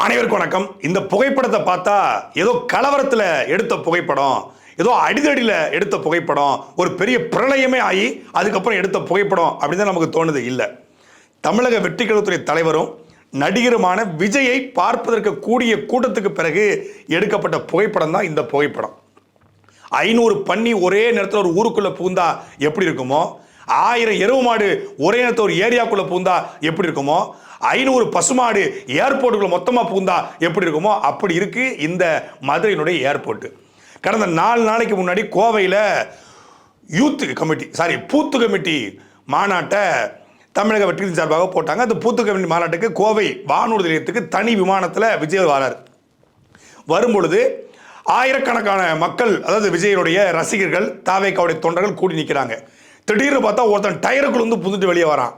அனைவருக்கும் வணக்கம். இந்த புகைப்படத்தை பார்த்தா ஏதோ கலவரத்தில் எடுத்த புகைப்படம் ஏதோ அடிதடியில் எடுத்த புகைப்படம் ஒரு பெரிய பிரளயமே ஆகி அதுக்கப்புறம் எடுத்த புகைப்படம் அப்படின்னு தான் நமக்கு தோணுது இல்லை. தமிழக வெற்றிக்கழகத்துறை தலைவரும் நடிகருமான விஜயை பார்ப்பதற்கு கூடிய கூட்டத்துக்கு பிறகு எடுக்கப்பட்ட புகைப்படம் தான் இந்த புகைப்படம். ஐநூறு பன்னி ஒரே நேரத்தில் ஒரு ஊருக்குள்ளே பூந்தா எப்படி இருக்குமோ? ஆயிரம் எருவு மாடு ஒரே நேரத்தில் ஒரு ஏரியாக்குள்ளே பூந்தா எப்படி இருக்குமோ? ஐநூறு பசுமாடு ஏர்போர்ட்டுக்குள்ள மொத்தமாக பூந்தா எப்படி இருக்குமோ அப்படி இருக்கு இந்த மதுரையினுடைய ஏர்போர்ட்டு கடந்த நாலு நாளைக்கு முன்னாடி கோவையில் youth committee sorry booth committee மாநாட்டை தமிழக வெற்றியின் சார்பாக போட்டாங்க. அந்த பூத்து கமிட்டி மாநாட்டுக்கு கோவை வானூர்தி நிலையத்துக்கு தனி விமானத்தில் விஜய் வரார். வரும்பொழுது ஆயிரக்கணக்கான மக்கள் அதாவது விஜயனுடைய ரசிகர்கள் தாவேக்காவுடைய தொண்டர்கள் கூடி நிற்கிறாங்க திடீர்னு பார்த்தா ஒருத்தன் டயருக்குள்ளேருந்து புதுட்டு வெளியே வரான்.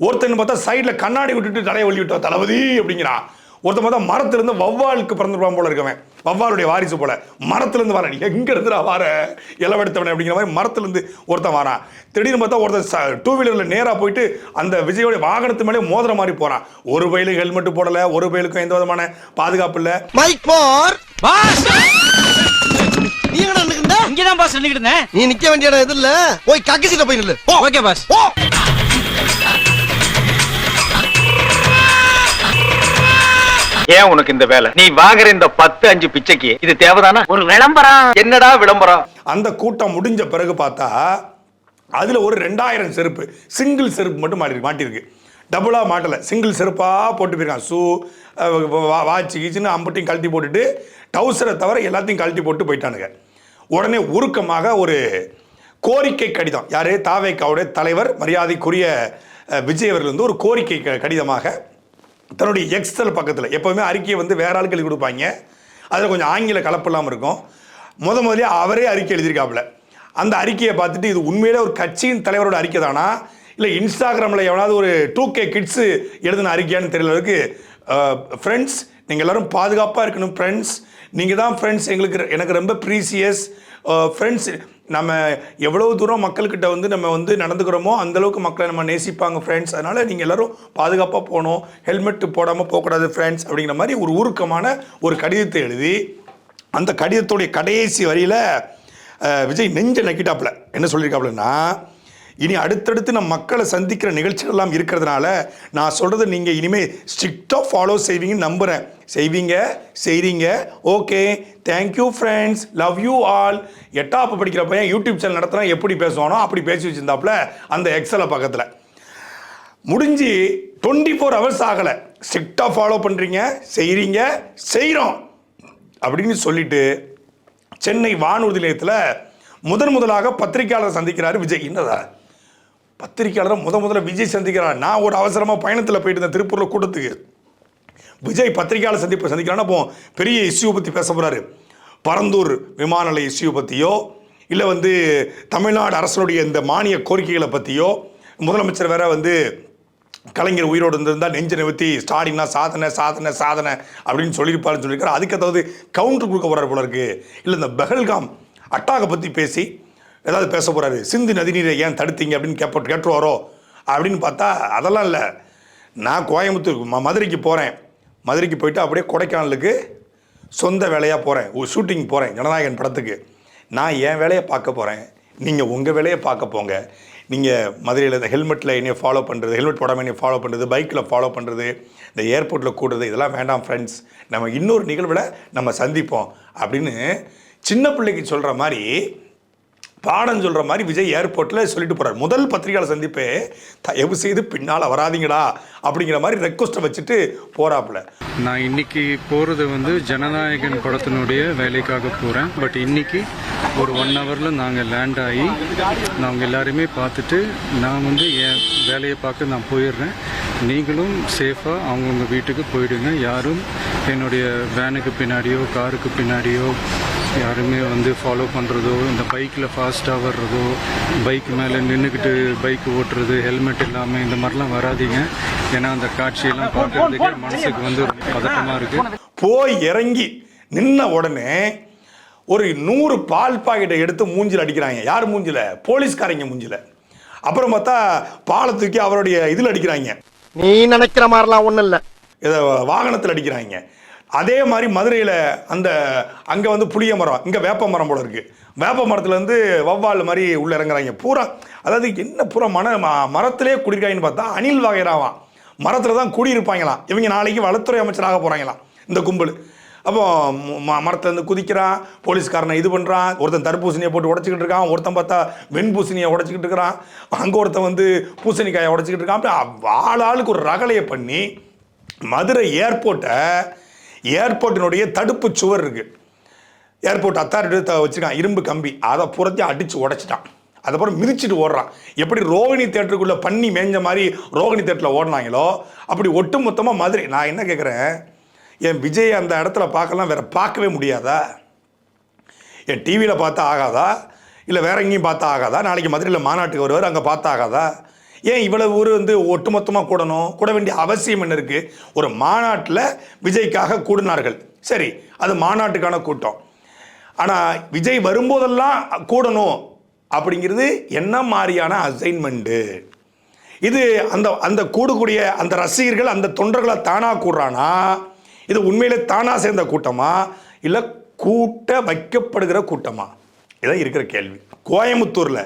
ஒருத்தன் பார்த்தா சைடில் கண்ணாடி விட்டுட்டு தலையை வழி விட்டா தளபதி அப்படிங்கிறான் ஒருத்தன் பார்த்தா மரத்திலிருந்து வவ்வாலுக்கு பிறந்திருப்பான் போல இருக்கவன். வவ்வாலுடைய வாரிசு போல. மரத்திலிருந்து வரேன் எங்க இருந்துடா வார? இளவெடுத்தவன் அப்படிங்கிற மாதிரி மரத்திலிருந்து ஒருத்தன் வரான் திடீர்னு பார்த்தா ஒருத்தன் டூ வீலரில் நேராக போயிட்டு அந்த விஜயோட வாகனத்து மேலே மோதிர மாதிரி போறான். ஒரு பயிலுக்கு ஹெல்மெட் போடல ஒரு பயிலுக்கும் எந்த விதமான பாதுகாப்பு இல்லை. நீ இங்கதான் பாஸ் நின்னுகிட்டு இருந்தேன். நீ நிக்க வேண்டிய இடம் எது இல்ல. போய் கக்கி சீட்ட போய் நில்லு. ஓகே பாஸ் ஏன் உனக்கு இந்த வேலை? நீ வாங்குற இந்த பத்து அஞ்சு பிச்சைக்கு இது தேவைதானா? ஒரு விளம்பரம். என்னடா விளம்பரம்? அந்த கூட்டம் முடிஞ்ச பிறகு பார்த்தா அதில் ஒரு ரெண்டாயிரம் செருப்பு சிங்கிள் செருப்பு மட்டும் மாட்டி மாட்டியிருக்கு. டபுளாக மாட்டலை. சிங்கிள் செருப்பாக போட்டு போயிருக்கான். ஷூ வாட்ச் கீச்சுன்னு அம்பட்டையும் கழட்டி போட்டுட்டு டவுசரை தவிர எல்லாத்தையும் கழட்டி போட்டு போயிட்டானுங்க. உடனே உருக்கமாக ஒரு கோரிக்கை கடிதம். யார்? தாவேக்காவுடைய தலைவர் மரியாதைக்குரிய விஜய் அவர்கள் வந்து ஒரு கோரிக்கை க- கடிதமாக தன்னுடைய எக்ஸ்தல் பக்கத்தில். எப்போவுமே அறிக்கையை வந்து வேற ஆளுக்கு எழுதி கொடுப்பாங்க. அதில் கொஞ்சம் ஆங்கில கலப்பெல்லாம் இருக்கும். முத முதலே அவரே அறிக்கை எழுதியிருக்காப்புல. அந்த அறிக்கையை பார்த்துட்டு இது உண்மையிலே ஒரு கட்சியின் தலைவரோட அறிக்கை தானா? இல்லை இன்ஸ்டாகிராமில் எவனாவது ஒரு டூ கே கிட்ஸு எழுதின அறிக்கையான்னு தெரியலருக்கு ஃப்ரெண்ட்ஸ் நீங்கள் எல்லாரும் பாதுகாப்பாக இருக்கணும் ஃப்ரெண்ட்ஸ் நீங்கள் தான் ஃப்ரெண்ட்ஸ் எங்களுக்கு எனக்கு ரொம்ப ப்ரீசியஸ் ஃப்ரெண்ட்ஸ் நம்ம எவ்வளவு தூரம் மக்கள்கிட்ட வந்து நம்ம வந்து நடந்துக்கிறோமோ அந்தளவுக்கு மக்களை நம்ம நேசிப்பாங்க ஃப்ரெண்ட்ஸ் அதனால் நீங்கள் எல்லோரும் பாதுகாப்பாக போகணும். ஹெல்மெட் போடாமல் போகக்கூடாது ஃப்ரெண்ட்ஸ் அப்படிங்கிற மாதிரி ஒரு உருக்கமான ஒரு கடிதத்தை எழுதி அந்த கடிதத்துடைய கடைசி வரியில் விஜய் நெஞ்ச நக்கிட்டாப்புல. என்ன சொல்லியிருக்காப்புலன்னா இனி அடுத்தடுத்து நம்ம மக்களை சந்திக்கிற நிகழ்ச்சிகள் எல்லாம் இருக்கிறதுனால நான் சொல்கிறத நீங்கள் இனிமேல் ஸ்ட்ரிக்டாக ஃபாலோ செய்வீங்கன்னு நம்புகிறேன் செய்வீங்க செய்கிறீங்க okay thank you friends love you all எட்டாப்பு படிக்கிற பையன் யூடியூப் சேனல் நடத்துனா எப்படி பேசுவானோ அப்படி பேசி வச்சுருந்தாப்புல அந்த எக்ஸலை பக்கத்தில். முடிஞ்சு டுவெண்ட்டி ஃபோர் ஹவர்ஸ் ஆகலை ஸ்ட்ரிக்டாக ஃபாலோ பண்ணுறீங்க செய்கிறீங்க செய்கிறோம் அப்படின்னு சொல்லிட்டு சென்னை வானூர்தி நிலையத்தில் முதன் முதலாக பத்திரிகையாளர் சந்திக்கிறார் விஜய். என்னதா பத்திரிகையாளரை முத முதல்ல விஜய் சந்திக்கிறார்? நான் ஒரு அவசரமாக பயணத்தில் போயிட்டு இருந்தேன் திருப்பூரில் கூட்டத்துக்கு. விஜய் பத்திரிகையாளர் சந்திப்பு சந்திக்கிறான்னா அப்போ பெரிய இஷ்யூ பற்றி பேச போகிறாரு பரந்தூர் விமான நிலைய இஷ்யூ பற்றியோ இல்லை வந்து தமிழ்நாடு அரசனுடைய இந்த மானிய கோரிக்கைகளை பற்றியோ முதலமைச்சர் வேற வந்து கலைஞர் உயிரோடு இருந்திருந்தால் நெஞ்ச நிறுத்தி ஸ்டாலின்னா சாதனை சாதனை சாதனை அப்படின்னு சொல்லியிருப்பாருன்னு சொல்லியிருக்காரு. அதுக்கு அதாவது கவுண்டர் கொடுக்க போகிறார் போல இருக்கு. இல்லை இந்த பெஹல்காம் அட்டாகை பற்றி பேசி ஏதாவது பேச போகிறாரு சிந்து நதிநீரை ஏன் தடுத்தீங்க அப்படின்னு கேப்ப கேட்டுருவாரோ அப்படின்னு பார்த்தா அதெல்லாம் இல்லை. நான் கோயம்புத்தூர் மதுரைக்கு போகிறேன் மதுரைக்கு போயிட்டு அப்படியே கொடைக்கானலுக்கு சொந்த வேலையாக போகிறேன் ஒரு ஷூட்டிங் போகிறேன் ஜனநாயகன் படத்துக்கு. நான் என் வேலையை பார்க்க போகிறேன் நீங்கள் உங்கள் வேலையை பார்க்க போங்க. நீங்கள் மதுரையில் இந்த ஹெல்மெட்டில் என்னைய ஃபாலோ பண்ணுறது ஹெல்மெட் போடாமல் என்னைய ஃபாலோ பண்ணுறது பைக்கில் ஃபாலோ பண்ணுறது இந்த ஏர்போர்ட்டில் கூடுறது இதெல்லாம் வேண்டாம் ஃப்ரெண்ட்ஸ் நம்ம இன்னொரு நிகழ்வில் நம்ம சந்திப்போம் அப்படின்னு சின்ன பிள்ளைக்கு சொல்கிற மாதிரி பாடம் சொல்கிற மாதிரி விஜய் ஏர்போர்ட்டில் சொல்லிட்டு போகிறார் முதல் பத்திரிகையாளர் சந்திப்பே தயவு செய்து பின்னால் வராதிங்கடா அப்படிங்கிற மாதிரி ரெக்வஸ்ட்டை வச்சுட்டு போகிறாப்புல நான் இன்னைக்கு போகிறது வந்து ஜனநாயகன் படத்தினுடைய வேலைக்காக போகிறேன் பட் இன்னைக்கு ஒரு ஒன் ஹவரில் நாங்கள் லேண்ட் ஆகி நாங்கள் எல்லாருமே பார்த்துட்டு நான் வந்து என் வேலையை பார்க்க நான் போயிடுறேன். நீங்களும் சேஃபாக அவங்கவுங்க வீட்டுக்கு போயிடுங்க. யாரும் என்னுடைய வேனுக்கு பின்னாடியோ காருக்கு பின்னாடியோ யாருமே வந்து ஃபாலோ பண்ணுறதோ இந்த பைக்கில் ஃபாஸ்ட்டாக வர்றதோ பைக் மேலே நின்றுக்கிட்டு பைக் ஓட்டுறது ஹெல்மெட் இல்லாமல் இந்த மாதிரிலாம் வராதீங்க. ஏன்னா அந்த காட்சியெல்லாம் பார்க்கறதுக்கே மனசுக்கு வந்து பதட்டமாக இருக்குது போய் இறங்கி நின்ன உடனே ஒரு நூறு பால் பாக்கெட்டை எடுத்து மூஞ்சில் அடிக்கிறாங்க. யார் மூஞ்சில? போலீஸ்காரங்க மூஞ்சில. அப்புறம் பார்த்தா பாலை தூக்கி அவருடைய இதில் அடிக்கிறாங்க. நீ நினைக்கிற மாதிரிலாம் ஒண்ணும் இல்ல. இதை வாகனத்தில் அடிக்கிறாங்க. அதே மாதிரி மதுரையில் அந்த அங்கே வந்து புளிய மரம் இங்கே வேப்ப மரம் போல இருக்குது வேப்ப மரத்துலேருந்து வவ்வால் மாதிரி உள்ளே இறங்குறாங்க. பூரா அதாவது என்ன பூரா மன ம- மரத்திலே குடியிருக்காங்கன்னு பார்த்தா அணில் வகைராவான் மரத்தில் தான் குடியிருப்பாங்களாம். இவங்க நாளைக்கு வளத்துறை அமைச்சராக போகிறாங்களாம் இந்த கும்பல். அப்போ ம- மரத்துலேருந்து குதிக்கிறான் போலீஸ்காரனை இது பண்ணுறான் ஒருத்தன் தர்பூசணியை போட்டு உடச்சிக்கிட்டு இருக்கான் ஒருத்தன் பார்த்தா வெண்பூசணியை உடச்சிக்கிட்டு இருக்கிறான் அங்கே ஒருத்தன் வந்து பூசணிக்காயை உடச்சிக்கிட்டு இருக்கான். அப்படி ஆள் ஆளுக்கு ஒரு ரகலையை பண்ணி மதுரை ஏர்போர்ட்டை ஏர்போர்ட்டினுடைய தடுப்பு சுவர் இருக்குது ஏர்போர்ட் அத்தாரிட்டி வச்சுருக்கான் இரும்பு கம்பி. அதை புறத்தி அடித்து உடைச்சிட்டான். அதுக்கப்புறம் மிதிச்சிட்டு ஓடுறான். எப்படி ரோகிணி தேட்டருக்குள்ளே பண்ணி மேய்ஞ்ச மாதிரி ரோகிணி தேட்டரில் ஓடினாங்களோ அப்படி ஒட்டு மொத்தமாக மதுரை. நான் என்ன கேட்குறேன் என் விஜய் அந்த இடத்துல பார்க்கலாம் வேற பார்க்கவே முடியாதா? என் டிவியில் பார்த்தா ஆகாதா? இல்லை வேற எங்கேயும் பார்த்தா ஆகாதா? நாளைக்கு மதுரையில் மாநாட்டுக்கு வருவார் அங்கே பார்த்தா ஆகாதா? ஏன் இவ்வளவு ஊர் வந்து ஒட்டுமொத்தமாக கூடணும்? கூட வேண்டிய அவசியம் என்ன இருக்குது ஒரு மாநாட்டில் விஜய்க்காக கூடினார்கள். சரி அது மாநாட்டுக்கான கூட்டம். ஆனால் விஜய் வரும்போதெல்லாம் கூடணும் அப்படிங்கிறது என்ன மாதிரியான அசைன்மெண்ட்டு இது அந்த அந்த கூடக்கூடிய அந்த ரசிகர்கள் அந்த தொண்டர்களை தானாக கூடுறானா? இது உண்மையிலே தானாக சேர்ந்த கூட்டமா? இல்லை கூட்ட வைக்கப்படுகிற கூட்டமா? இதான் இருக்கிற கேள்வி. கோயம்புத்தூரில்.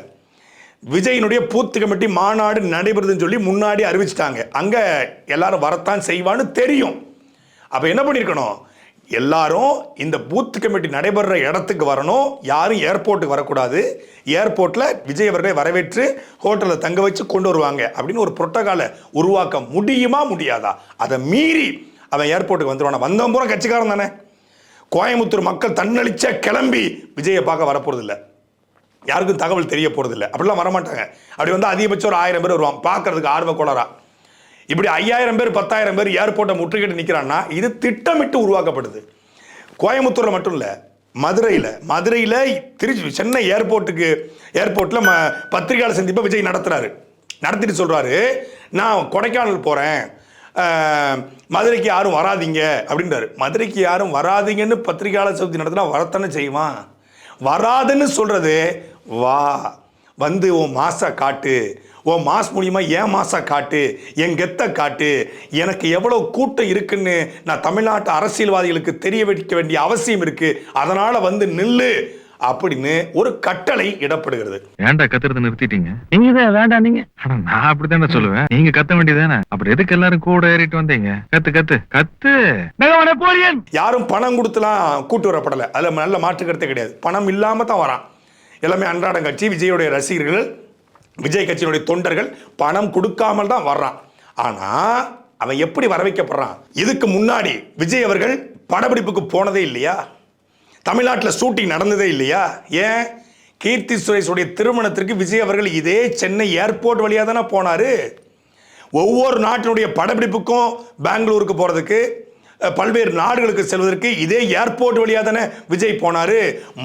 விஜயினுடைய பூத்து கமிட்டி மாநாடு நடைபெறுதுன்னு சொல்லி முன்னாடி அறிவிச்சிட்டாங்க. அங்கே எல்லாரும் வரத்தான் செய்வான்னு தெரியும். அப்போ என்ன பண்ணியிருக்கணும் எல்லாரும் இந்த பூத் கமிட்டி நடைபெற இடத்துக்கு வரணும். யாரும் ஏர்போர்ட்டுக்கு வரக்கூடாது. ஏர்போர்ட்டில் விஜய் அவர்களை வரவேற்று ஹோட்டலில் தங்க வச்சு கொண்டு வருவாங்க அப்படின்னு ஒரு புரோட்டோகாலை உருவாக்க முடியுமா முடியாதா? அதை மீறி அவன் ஏர்போர்ட்டுக்கு வந்துடுவான் வந்தவன் பூரா கட்சிக்காரன் தானே. கோயம்புத்தூர் மக்கள் தன்னழிச்ச கிளம்பி விஜயை பார்க்க வரப்போறதில்ல. யாருக்கும் தகவல் தெரிய போகிறதில்ல அப்படிலாம் வரமாட்டாங்க. அப்படி வந்து அதிகபட்சம் ஒரு ஆயிரம் பேர் வருவான் பார்க்கறதுக்கு ஆர்வ கோளாறா. இப்படி ஐயாயிரம் பேர் பத்தாயிரம் பேர் ஏர்போர்ட்டை முற்றுகிட்டு நிற்கிறான்னா இது திட்டமிட்டு உருவாக்கப்படுது. கோயம்புத்தூரில் மட்டும் இல்லை மதுரையில். மதுரையில் திருச்சி சென்னை ஏர்போர்ட்டுக்கு ஏர்போர்ட்டில் ம பத்திரிகையாளர் சந்திப்பை விஜய் நடத்துகிறாரு நடத்திட்டு சொல்கிறாரு நான் கொடைக்கானல் போகிறேன் மதுரைக்கு யாரும் வராதீங்க. அப்படின்றாரு. மதுரைக்கு யாரும் வராதிங்கன்னு பத்திரிகையாளர் சந்திப்பு நடத்தினா வரத்தானே செய்வான்? வராதுன்னு சொல்கிறது வா வந்து உன் மாசை காட்டு. உன் மாஸ் மூலியமாக ஏன் மாசா காட்டு. என் கெத்தை காட்டு. எனக்கு எவ்வளோ கூட்டம் இருக்குன்னு நான் தமிழ்நாட்டு அரசியல்வாதிகளுக்கு தெரிய வைக்க வேண்டிய அவசியம் இருக்குது அதனால் வந்து நில்லு. அப்படின்னு ஒரு கட்டளை இடப்படுகிறது. ஏன்டா கத்துறது நிறுத்திட்டீங்க? நீங்க தான் வேண்டாம் நீங்க. ஆனா நான் அப்படித்தானே சொல்லுவேன். நீங்க கத்த வேண்டியதானே அப்புறம் எதுக்கு எல்லாரும் கூட ஏறிட்டு வந்தீங்க? கத்து கத்து கத்து. யாரும் பணம் கொடுத்துலாம் கூட்டு வரப்படலை. அதில் நல்ல மாற்று கருத்தே கிடையாது. பணம் இல்லாமல் தான் வரான். எல்லாமே அன்றாடம் கட்சி விஜயுடைய ரசிகர்கள் விஜய் கட்சியினுடைய தொண்டர்கள் பணம் கொடுக்காமல் தான் வர்றான். ஆனால் அவன் எப்படி வர வைக்கப்படுறான் இதுக்கு முன்னாடி விஜய் அவர்கள் படப்பிடிப்புக்கு போனதே இல்லையா? தமிழ்நாட்டில் ஷூட்டிங் நடந்ததே இல்லையா? ஏன்? கீர்த்தி சுரேஷுடைய திருமணத்திற்கு விஜய் அவர்கள் இதே சென்னை ஏர்போர்ட் வழியாக தானே போனார். ஒவ்வொரு நாட்டினுடைய படப்பிடிப்புக்கும் பெங்களூருக்கு போகிறதுக்கு பல்வேறு நாடுகளுக்கு செல்வதற்கு இதே ஏர்போர்ட் வழியாக தானே விஜய் போனார்.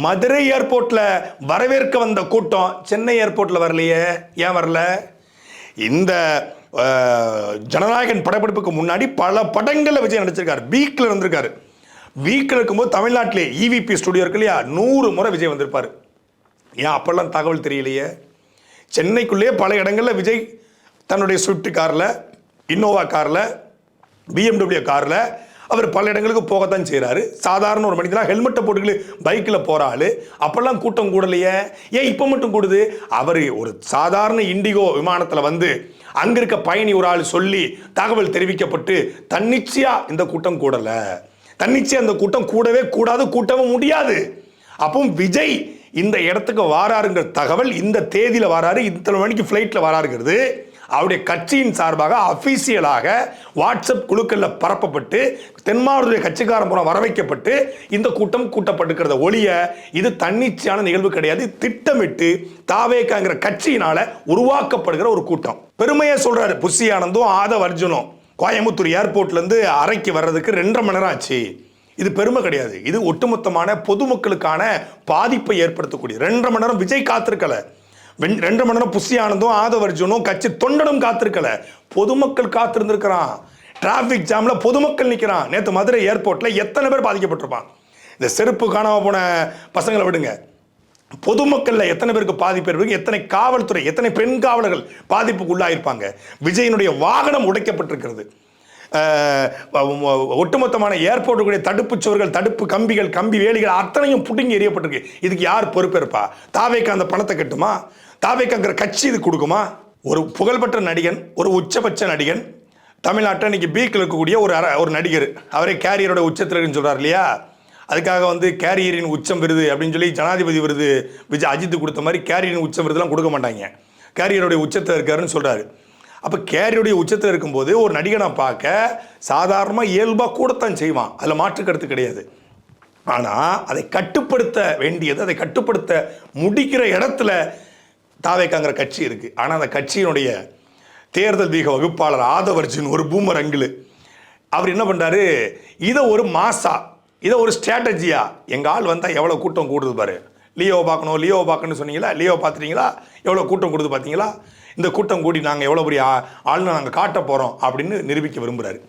மதுரை ஏர்போர்ட்டில் வரவேற்க வந்த கூட்டம் சென்னை ஏர்போர்ட்டில் வரலையே? ஏன் வரல? இந்த ஜனநாயகன் படப்பிடிப்புக்கு முன்னாடி பல படங்களில் விஜய் நடிச்சிருக்காரு. பீக்கில் இருந்திருக்காரு. வீக்கில் இருக்கும்போது தமிழ்நாட்டிலே இவிபி ஸ்டுடியோ இருக்கு இல்லையா? நூறு முறை விஜய் வந்திருப்பார். ஏன் அப்போல்லாம் தகவல் தெரியலையே? சென்னைக்குள்ளேயே பல இடங்களில் விஜய் தன்னுடைய ஸ்விஃப்ட் காரில் இன்னோவா காரில் பிஎம்டபிள்யூ காரில் அவர் பல இடங்களுக்கு போகத்தான் செய்கிறாரு சாதாரண ஒரு மனிதனாக ஹெல்மெட்டை போட்டுக்கிட்டு பைக்கில் போகிற ஆள். அப்போல்லாம் கூட்டம் கூடலையே? ஏன் இப்போ மட்டும் கூடுது? அவர் ஒரு சாதாரண இண்டிகோ விமானத்தில் வந்து அங்கே இருக்க பயணி ஒரு ஆள் சொல்லி தகவல் தெரிவிக்கப்பட்டு தன்னிச்சையாக இந்த கூட்டம் கூடலை. தன்னிச்சையாக அந்த கூட்டம் கூடவே கூடாது கூட்டவும் முடியாது. அப்போ விஜய் இந்த இடத்துக்கு வாராருங்கிற தகவல் இந்த தேதியில் வராரு இத்தனை மணிக்கு ஃப்ளைட்டில் வராருங்கிறது அவருடைய கட்சியின் சார்பாக அஃபீஷியலாக வாட்ஸ்அப் குழுக்களில் பரப்பப்பட்டு தென் மாவட்டத்துடைய கட்சிக்காரன் மூலம் வரவைக்கப்பட்டு இந்த கூட்டம் கூட்டப்பட்டிருக்கிறத ஒழிய இது தன்னிச்சையான நிகழ்வு கிடையாது. திட்டமிட்டு தாவேக்காங்கிற கட்சியினால உருவாக்கப்படுகிற ஒரு கூட்டம். பெருமையை சொல்றாரு புஷி ஆனந்தும் ஆதவ் அர்ஜுனும். கோயம்புத்தூர் ஏர்போர்ட்லேருந்து அறைக்கு வர்றதுக்கு ரெண்டரை மணி நேரம் ஆச்சு. இது பெருமை கிடையாது. இது ஒட்டுமொத்தமான பொதுமக்களுக்கான பாதிப்பை ஏற்படுத்தக்கூடிய ரெண்டரை மணி நேரம் விஜய் காத்திருக்கல. வெண்- ரெண்டரை மணி நேரம் புஷி ஆனந்தும் ஆதவர்ஜுனும் கட்சி தொண்டனும் காத்திருக்கல. பொதுமக்கள் காத்திருந்திருக்கிறான். டிராஃபிக் ஜாமில் பொதுமக்கள் நிற்கிறான் நேற்று மதுரை ஏர்போர்ட்டில் எத்தனை பேர் பாதிக்கப்பட்டிருப்பான்? இந்த செருப்பு காணாமல் போன பசங்களை விடுங்க. பொதுமக்கள்ல எத்தனை பேருக்கு பாதிப்பு இருக்கு எத்தனை காவல்துறை எத்தனை பெண் காவலர்கள் பாதிப்புக்கு உள்ளாயிருப்பாங்க? விஜயனுடைய வாகனம் உடைக்கப்பட்டிருக்கிறது. ஒட்டுமொத்தமான ஏர்போர்ட்டுடைய தடுப்பு சுவர்கள் தடுப்பு கம்பிகள் கம்பி வேலிகள் அத்தனையும் புடுங்கி எறியப்பட்டிருக்கு. இதுக்கு யார் பொறுப்பேற்பா? தாவேக்கு அந்த பணத்தை கட்டுமா? தாவேக்காங்கிற கட்சி இது கொடுக்குமா? ஒரு புகழ்பெற்ற நடிகன் ஒரு உச்சபட்ச நடிகன் தமிழ்நாட்டில் இன்னைக்கு பீக்கில் இருக்கக்கூடிய ஒரு அர ஒரு நடிகர். அவரே கேரியரோட உச்சத்தில் இருக்குன்னு இல்லையா? அதுக்காக வந்து கேரியரின் உச்சம் விருது அப்படின்னு சொல்லி ஜனாதிபதி விருது விஜய் அஜித் கொடுத்த மாதிரி கேரியரின் உச்சம் விருதுலாம் கொடுக்க மாட்டாங்க. கேரியருடைய உச்சத்தில் இருக்காருன்னு சொல்கிறாரு அப்போ கேரியருடைய உச்சத்தில் இருக்கும்போது ஒரு நடிகனை பார்க்க சாதாரணமாக இயல்பாக கூடத்தான் செய்வான். அதில் மாற்றுக்கருத்து கிடையாது. ஆனால் அதை கட்டுப்படுத்த வேண்டியது அதை கட்டுப்படுத்த முடிக்கிற இடத்துல தாவேக்காங்கிற கட்சி இருக்குது ஆனால் அந்த கட்சியினுடைய தேர்தல் வீக வகுப்பாளர் ஆதவர்ஜின் ஒரு பூமர் அங்கிள் அவர் என்ன பண்ணுறாரு இதை ஒரு மாசா இதை ஒரு ஸ்ட்ராட்டஜியா எங்க ஆள் வந்தால் எவ்வளோ கூட்டம் கூடுது பாரு. லியோ பார்க்கணும் லியோ பார்க்கணும்னு சொன்னீங்களா? லியோ பார்த்துட்டீங்களா? எவ்வளோ கூட்டம் கூடுது பார்த்தீங்களா? இந்த கூட்டம் கூடி நாங்கள் எவ்வளோ பெரிய ஆளுநர் ஆளுன்னு நாங்கள் காட்ட போகிறோம் அப்படின்னு நிரூபிக்க விரும்புகிறாரு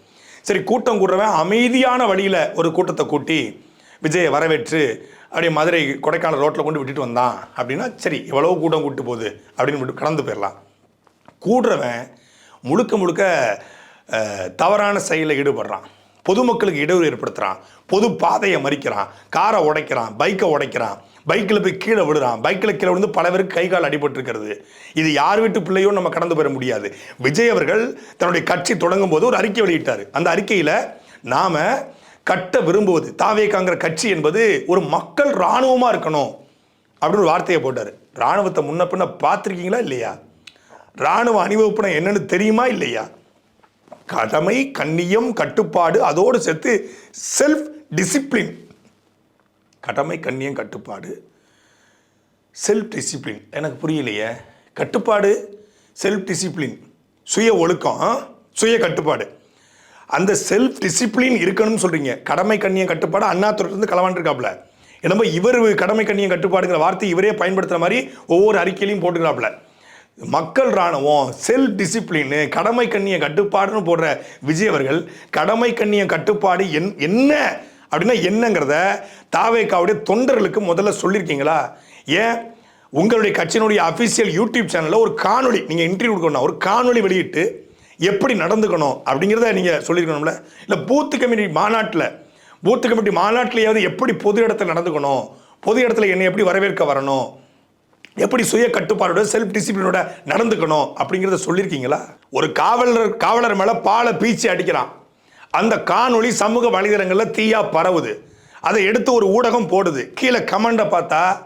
சரி கூட்டம் கூடுறவன் அமைதியான வழியில் ஒரு கூட்டத்தை கூட்டி விஜயை வரவேற்று அப்படியே மதுரை கொடைக்கானல் ரோட்டில் கொண்டு விட்டுட்டு வந்தான் அப்படின்னா சரி எவ்வளோ கூட்டம் கூட்டு போகுது அப்படின்னு விட்டு கடந்து போயிடலாம். கூடுறவன் முழுக்க முழுக்க தவறான செயலில் ஈடுபடுறான். பொதுமக்களுக்கு இடையூறு ஏற்படுத்துகிறான் பொது பாதையை மறிக்கிறான். காரை உடைக்கிறான். பைக்கை உடைக்கிறான். பைக்கில் போய் கீழே விடுறான் பைக்கில் கீழே விழுந்து பல பேருக்கு கை கால் அடிபட்டிருக்கிறது. இது யார் வீட்டு பிள்ளையோ நம்ம கடந்து பெற முடியாது. விஜய் அவர்கள் தன்னுடைய கட்சி தொடங்கும் போது ஒரு அறிக்கை வெளியிட்டார். அந்த அறிக்கையில் நாம் கட்ட விரும்புவது தாவேக்காங்கிற கட்சி என்பது ஒரு மக்கள் இராணுவமாக இருக்கணும் அப்படின்னு ஒரு வார்த்தையை போட்டார். இராணுவத்தை முன்ன பின்ன பார்த்துருக்கீங்களா இல்லையா? இராணுவ அணிவகுப்புனா என்னென்னு தெரியுமா இல்லையா? கடமை கண்ணியம் கட்டுப்பாடு அதோடு சேர்த்து செல்ஃப் டிசிப்ளின் கடமை கண்ணியம் கட்டுப்பாடு. செல்ஃப் டிசிப்ளின் எனக்கு புரியலையே. கட்டுப்பாடு செல்ஃப் டிசிப்ளின் சுய ஒழுக்கம் சுய கட்டுப்பாடு. அந்த செல்ஃப் டிசிப்ளின் இருக்கணும்னு சொல்கிறீங்க கடமை கண்ணியம் கட்டுப்பாடு அண்ணாத்துறையிலேருந்து களவாண்டிருக்காப்ல என்னமோ இவர் கடமை கண்ணியம் கட்டுப்பாடுங்கிற வார்த்தை இவரே பயன்படுத்துகிற மாதிரி ஒவ்வொரு அறிக்கையிலையும் போட்டுக்கிறாப்புல மக்கள் ராணுவம் செல் டிசிப்ளின் கடமை கண்ணிய கட்டுப்பாடுன்னு போடுற விஜய் அவர்கள் கடமை கண்ணிய கட்டுப்பாடு என் என்ன அப்படின்னா என்னங்கிறத தாவேக்காவுடைய தொண்டர்களுக்கு முதல்ல சொல்லியிருக்கீங்களா? ஏன்? உங்களுடைய கட்சியினுடைய அஃபிஷியல் யூடியூப் சேனலில் ஒரு காணொளி நீங்கள் இன்டர்வியூ கொடுக்கணும் ஒரு காணொளி வெளியிட்டு எப்படி நடந்துக்கணும் அப்படிங்கிறத நீங்கள் சொல்லியிருக்கணும்ல? இல்லை பூத்து கமிட்டி மாநாட்டில் பூத்து கமிட்டி மாநாட்டிலேயாவது எப்படி பொது இடத்துல நடந்துக்கணும்? பொது இடத்துல என்னை எப்படி வரவேற்க வரணும்? எப்படி சுய கட்டுப்பாடோட செல்ஃப் டிசிப்ளினோட நடந்துக்கணும் அப்படிங்கிறத சொல்லியிருக்கீங்களா? ஒரு காவலர் காவலர் மேலே பாலை பீச்சி அடிக்கிறான். அந்த காணொளி சமூக வலைதளங்களில் தீயா பரவுது. அதை எடுத்து ஒரு ஊடகம் போடுது. கீழே கமெண்டை பார்த்தா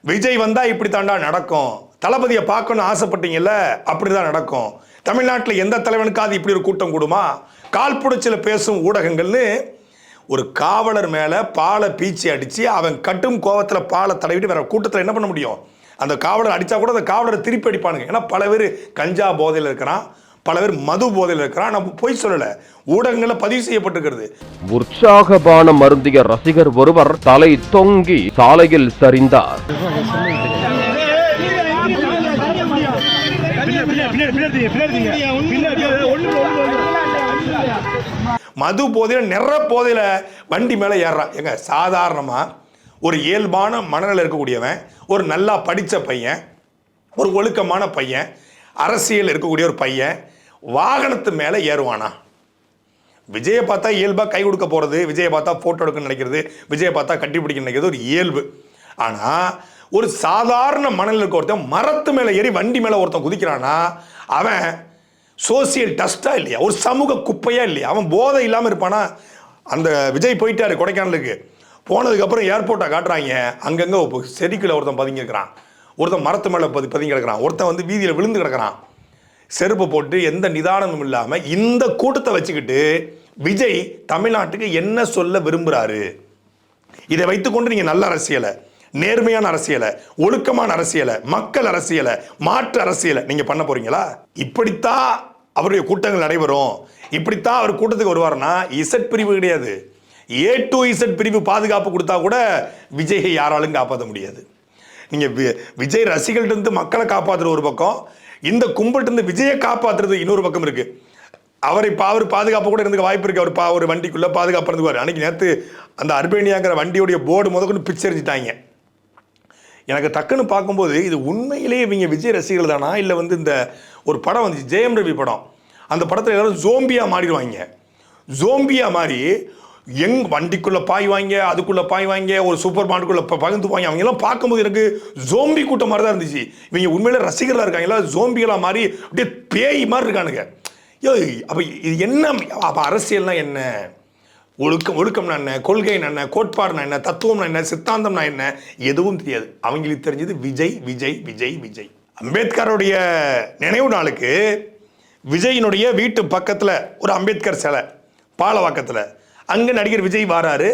விஜய் வந்தால் இப்படி தாண்டா நடக்கும். தளபதியை பார்க்கணும்னு ஆசைப்பட்டீங்கல்ல அப்படிதான் நடக்கும். தமிழ்நாட்டில் எந்த தலைவனுக்காவது இப்படி ஒரு கூட்டம் கூடுமா? கால் புடிச்சில் பேசும் ஊடகங்கள்னு ஒரு காவலர் மேலே பாலை பீச்சி அடித்து அவன் கட்டும் கோவத்தில் பாலை தடவிட்டு வேற கூட்டத்தில் என்ன பண்ண முடியும்? அந்த காவலர் அடித்தா கூட அந்த காவலரை திருப்பி அடிப்பானுங்க. ஏன்னா பல பேர் கஞ்சா போதையில் இருக்கிறான் பல பேர் மது போதையில் இருக்கிறான். நம்ம பொய் சொல்லலை. ஊடகங்களில் பதிவு செய்யப்பட்டிருக்கிறது. உற்சாக பானம் அருந்திய ரசிகர் ஒருவர் தலை தொங்கி சாலையில் சரிந்தார். மது போதையில் நிற போதையில் வண்டி மேலே ஏறுறான். எங்க சாதாரணமாக ஒரு இயல்பான மனநிலை இருக்கக்கூடியவன் ஒரு நல்லா படித்த பையன் ஒரு ஒழுக்கமான பையன் அரசியல் இருக்கக்கூடிய ஒரு பையன் வாகனத்து மேலே ஏறுவானா? விஜயை பார்த்தா இயல்பாக கை கொடுக்க போகிறது விஜயை பார்த்தா ஃபோட்டோ எடுக்க நினைக்கிறது விஜயை பார்த்தா கட்டி பிடிக்க நினைக்கிறது ஒரு இயல்பு. ஆனால் ஒரு சாதாரண மனநிலை இருக்க ஒருத்தன் மரத்து மேலே ஏறி வண்டி மேலே ஒருத்தன் குதிக்கிறானா அவன் சோசியல் டஸ்ட்டாக இல்லையா? ஒரு சமூக குப்பையாக இல்லையா? அவன் போதை இல்லாமல் இருப்பானா? அந்த விஜய் போயிட்டாரு கொடைக்கானலுக்கு. போனதுக்கப்புறம் ஏர்போர்ட்டை காட்டுறாங்க. அங்கங்கே செடிக்குள்ள ஒருத்தன் பதுங்கி இருக்கிறான். ஒருத்தன் மரத்து மேலே பதி பதுங்கி கிடக்குறான். ஒருத்தன் வந்து வீதியில் விழுந்து கிடக்குறான். செருப்பு போட்டு எந்த நிதானமும் இல்லாமல் இந்த கூட்டத்தை வச்சுக்கிட்டு விஜய் தமிழ்நாட்டுக்கு என்ன சொல்ல விரும்புகிறாரு இதை வைத்துக்கொண்டு நீங்கள் நல்ல அரசியலை நேர்மையான அரசியலை ஒழுக்கமான அரசியலை மக்கள் அரசியலை மாற்று அரசியலை நீங்கள் பண்ண போறீங்களா? இப்படித்தான் அவருடைய கூட்டங்கள் நடைபெறும். இப்படித்தான் அவர் கூட்டத்துக்கு வருவார்னா இசட் பிரிவு கிடையாது. ஏ டு இசட் பிரிவு பாதுகாப்பு கொடுத்தா கூட விஜயை யாராலும் காப்பாற்ற முடியாது. நீங்கள் வி- விஜய் ரசிகர்கள்ட்டிருந்து மக்களை காப்பாற்றுற ஒரு பக்கம் இந்த கும்பல்கிட்ட இருந்து விஜயை காப்பாற்றுறது இன்னொரு பக்கம் இருக்குது அவர் இப்போ அவர் பாதுகாப்பு கூட இருந்துக்க வாய்ப்பு இருக்குது அவர் பா ஒரு வண்டிக்குள்ளே பாதுகாப்பு இருந்துக்குவார். அன்னைக்கு நேற்று அந்த அர்பேனியாங்கிற வண்டியுடைய போர்டு முதற்கொண்டு பிச்சரிச்சிட்டாங்க எனக்கு டக்குன்னு பார்க்கும்போது இது உண்மையிலேயே இவங்க விஜய் ரசிகர்கள் தானா? இல்லை வந்து இந்த ஒரு படம் வந்துச்சு ஜெயம் ரவி படம். அந்த படத்தில் எல்லாரும் ஜோம்பியாக மாறிடுவாங்க. ஜோம்பியா மாறி எங் வண்டிக்குள்ளே பாய் வாங்க அதுக்குள்ளே பாய் வாங்க ஒரு சூப்பர் மார்க்கெட்டுக்குள்ள பகிர்ந்து வாங்க அவங்க எல்லாம் பார்க்கும்போது எனக்கு ஜோம்பி கூட்டம் மாதிரி தான் இருந்துச்சு. இவங்க உண்மையில ரசிகர்களாக இருக்காங்க எல்லாம் ஜோம்பிகளா மாறி அப்படியே பேய் மாதிரி இருக்கானுங்க. யோ அப்போ இது என்ன அப்போ அரசியல்னா என்ன? ஒழுக்கம் ஒழுக்கம்னா என்ன? கொள்கைனா என்ன? கோட்பாடுனா என்ன? தத்துவம்னா என்ன? சித்தாந்தம்னா என்ன? எதுவும் தெரியாது. அவங்களுக்கு தெரிஞ்சது விஜய் விஜய் விஜய் விஜய். அம்பேத்கருடைய நினைவு நாளுக்கு விஜயினுடைய வீட்டு பக்கத்தில் ஒரு அம்பேத்கர் சிலை பாலவாக்கத்தில். அங்கே நடிகர் விஜய் வராரு.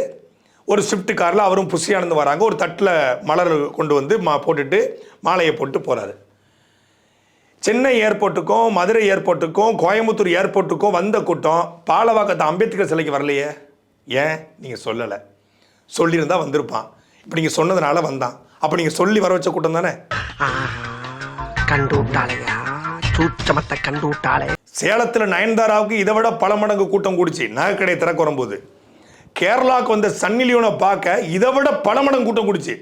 ஒரு ஸ்விஃப்ட் காரில் அவரும் புஷியானந்து வராங்க. ஒரு தட்டில் மலர் கொண்டு வந்து மா போட்டுட்டு மாலையை போட்டு போகிறாரு சென்னை ஏர்போர்ட்டுக்கும் மதுரை ஏர்போர்ட்டுக்கும் கோயம்புத்தூர் ஏர்போர்ட்டுக்கும் வந்த கூட்டம். பாலவாக்கத்தை அம்பேத்கர் சிலைக்கு வரலையே? ஏன்? நீங்கள் சொல்லலை. சொல்லியிருந்தா வந்திருப்பான். இப்போ நீங்கள் சொன்னதுனால வந்தான். அப்போ நீங்கள் சொல்லி வர வச்ச கூட்டம் தானே? கண்டு விட்டாலையா சூச்சமத்தை கண்டு விட்டாலே சேலத்தில் நயன்தாராவுக்கு இதை விட பல மடங்கு கூட்டம் கூடிச்சு. நகைக்கடை திறக்க வரும்போது. கேரளாவுக்கு வந்த சன்னிலியோனை பார்க்க இதை விட பல மடங்கு கூட்டம் கூடிச்சு.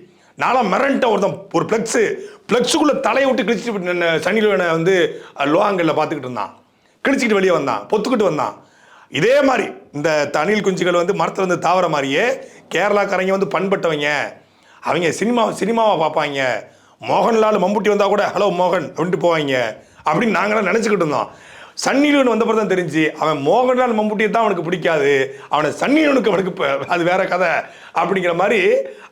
நானும் மிரண்ட ஒருத்தன் ஒரு ஃப்ளெக்ஸு ஃப்ளெக்ஸுக்குள்ளே தலையை விட்டு கிழிச்சிட்டு சன்னிலியோனை சன்னி வந்து லோஹாங்கல்ல பார்த்துக்கிட்டு இருந்தான். கிழிச்சிக்கிட்டு வெளியே வந்தான் பொத்துக்கிட்டு வந்தான். இதே மாதிரி இந்த தனில் குஞ்சுகள் வந்து மரத்தில் வந்து தாவர மாதிரியே கேரளாக்காரங்க வந்து பண்பட்டவங்க. அவங்க சினிமா சினிமாவை பார்ப்பாங்க. மோகன்லால் மம்புட்டி வந்தால் கூட ஹலோ மோகன் அப்படின்ட்டு போவாங்க. அப்படின்னு நாங்களாம் நினச்சிக்கிட்டு இருந்தோம். சன்னிலியோன் வந்தப்போ தான் தெரிஞ்சு அவன் மோகன்லால் மம்முட்டியை தான் அவனுக்கு பிடிக்காது. அவனை சன்னிலியோனுக்கு அவனுக்கு அது வேற கதை அப்படிங்கிற மாதிரி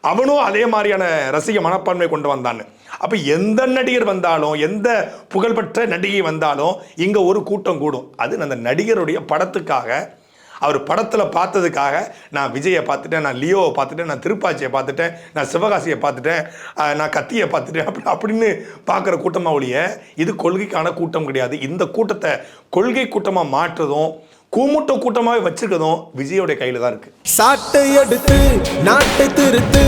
அவனும் அதே மாதிரியான ரசிக மனப்பான்மை கொண்டு வந்தான்னு அப்போ எந்த நடிகர் வந்தாலும் எந்த புகழ்பெற்ற நடிகை வந்தாலும் இங்கே ஒரு கூட்டம் கூடும். அது அந்த நடிகருடைய படத்துக்காக அவர் படத்தில் பார்த்ததுக்காக நான் விஜயை பார்த்துட்டேன் நான் லியோவை பார்த்துட்டேன் நான் திருப்பாச்சியை பார்த்துட்டேன் நான் சிவகாசியை பார்த்துட்டேன் நான் கத்தியை பார்த்துட்டேன் அப்படி அப்படின்னு பார்க்குற கூட்டமாக ஒழிய இது கொள்கைக்கான கூட்டம் கிடையாது. இந்த கூட்டத்தை கொள்கை கூட்டமாக மாற்றுறதும் கூமுட்ட கூட்டமாகவே வச்சிருக்கிறதும் விஜயோடைய கையில் தான் இருக்குது சாட்டை எடுத்து நாட்டை திருத்து